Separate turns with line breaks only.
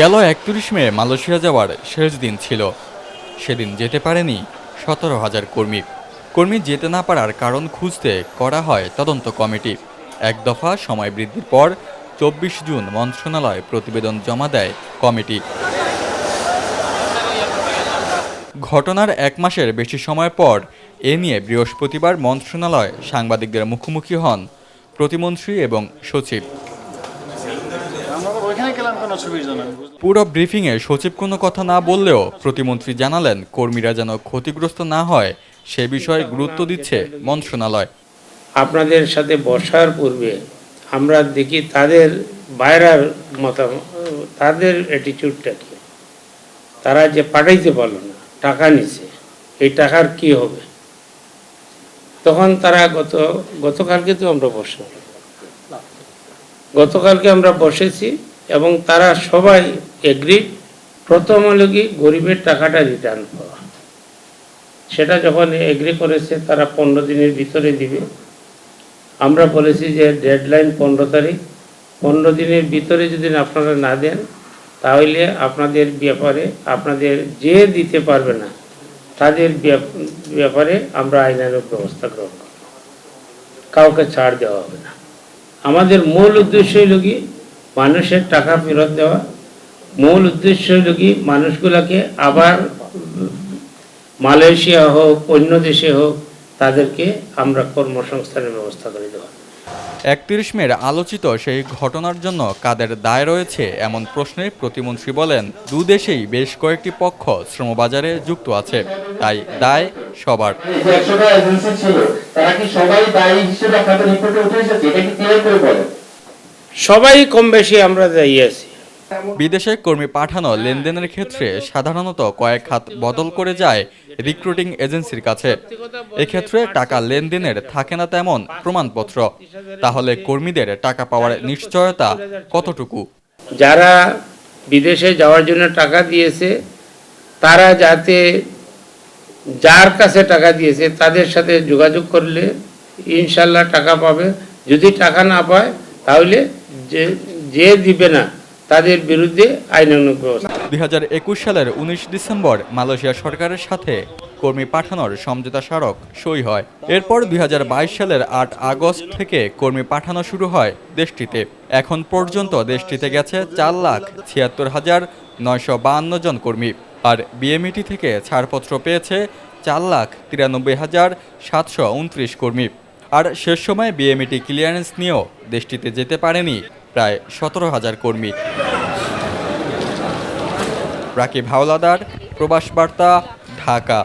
গেল একত্রিশ মে, মালয়েশিয়া যাওয়ার শেষ দিন ছিল। সেদিন যেতে পারেনি সতেরো হাজার কর্মী। কর্মী যেতে না পারার কারণ খুঁজতে করা হয় তদন্ত কমিটি। এক দফা সময় বৃদ্ধির পর চব্বিশ জুন মন্ত্রণালয় প্রতিবেদন জমা দেয় কমিটি। ঘটনার এক মাসের বেশি সময় পর এ নিয়ে বৃহস্পতিবার মন্ত্রণালয় সাংবাদিকদের মুখোমুখি হন প্রতিমন্ত্রী এবং সচিব। পুরো ব্রিফিংয়ে সচিব কোনো কথা না বললেও প্রতিমন্ত্রী জানালেন কর্মীরা যেন ক্ষতিগ্রস্ত না হয় সে বিষয়ে গুরুত্ব দিচ্ছে মন্ত্রণালয়।
আপনাদের সাথে বসার পূর্বে আমরা দেখি তাদের বাইরার মতামত তাদের অ্যাটিটিউডটা কি? তারা যে পাঠাইতে পারল না টাকা নিছে এই টাকার কি হবে? তখন তারা গত গতকালকে তো আমরা বসলাম গতকালকে আমরা বসেছি এবং তারা সবাই এগ্রি প্রথম হলো কি গরিবের টাকাটা রিটার্ন পাওয়া সেটা যখন এগ্রি করেছে, তারা পনেরো দিনের ভিতরে দিবে। আমরা বলেছি যে ডেডলাইন পনেরো তারিখ। পনেরো দিনের ভিতরে যদি আপনারা না দেন, তাহলে আপনাদের ব্যাপারে, আপনাদের যে দিতে পারবে না, তাদের ব্যাপারে আমরা আইনানুক ব্যবস্থা গ্রহণ করব। কাউকে ছাড় দেওয়া হবে না। আমাদের মূল উদ্দেশ্য হলো কি মানুষের টাকা ফেরত দেওয়া। মূল উদ্দেশ্য হলো কি মানুষগুলোকে আবার মালয়েশিয়া হোক অন্য দেশে হোক তাদেরকে আমরা কর্মসংস্থানের ব্যবস্থা করে দেওয়া
একত্রিশ মের আলোচিত সেই ঘটনার জন্য কাদের দায় রয়েছে এমন প্রশ্নে প্রতিমন্ত্রী বলেন দু দেশেই বেশ কয়েকটি পক্ষ শ্রমবাজারে যুক্ত আছে। তাই দায় সবার।
এজেন্সি ছিল তারা কি সবাই দায়ী হিসেবে আপনাদের রিপোর্টে উঠে এসেছে? এটা কি ক্লিয়ার করে বলেন?
সবাই কম বেশি আমরা আছি।
বিদেশে কর্মী পাঠানো লেনদেনের ক্ষেত্রে সাধারণত কয়েক হাত বদল করে যায় রিক্রুটিং এজেন্সির কাছে। এক্ষেত্রে টাকা লেনদেনের থাকে না তেমন প্রমাণপত্র। তাহলে কর্মীদের টাকা পাওয়ার নিশ্চয়তা কতটুকু?
যারা বিদেশে যাওয়ার জন্য টাকা দিয়েছে তারা যাতে যার কাছে টাকা দিয়েছে তাদের সাথে যোগাযোগ করলে ইনশাল্লাহ টাকা পাবে। যদি টাকা না পায় তাহলে যে দিবে না, তাদের বিরুদ্ধে আইনানুগ ব্যবস্থা।
দুই সালের উনিশ ডিসেম্বর মালয়েশিয়া সরকারের সাথে কর্মী পাঠানোর সমঝোতা স্মারক সই হয়। এরপর দুই হাজার বাইশ সালের আট আগস্ট থেকে কর্মী পাঠানো শুরু হয় দেশটিতে। এখন পর্যন্ত দেশটিতে গেছে চার লাখ ছিয়াত্তর হাজার নয়শো বাহান্ন জন কর্মী। আর বিএমইটি থেকে ছাড়পত্র পেয়েছে চার লাখ তিরানব্বই হাজার সাতশো উনত্রিশ কর্মী। আর শেষ সময় বিএমইটি ক্লিয়ারেন্স নিয়েও দেশটিতে যেতে পারেনি প্রায় সতেরো হাজার কর্মী। রাকিব হাওলাদার, প্রবাস বার্তা, ঢাকা।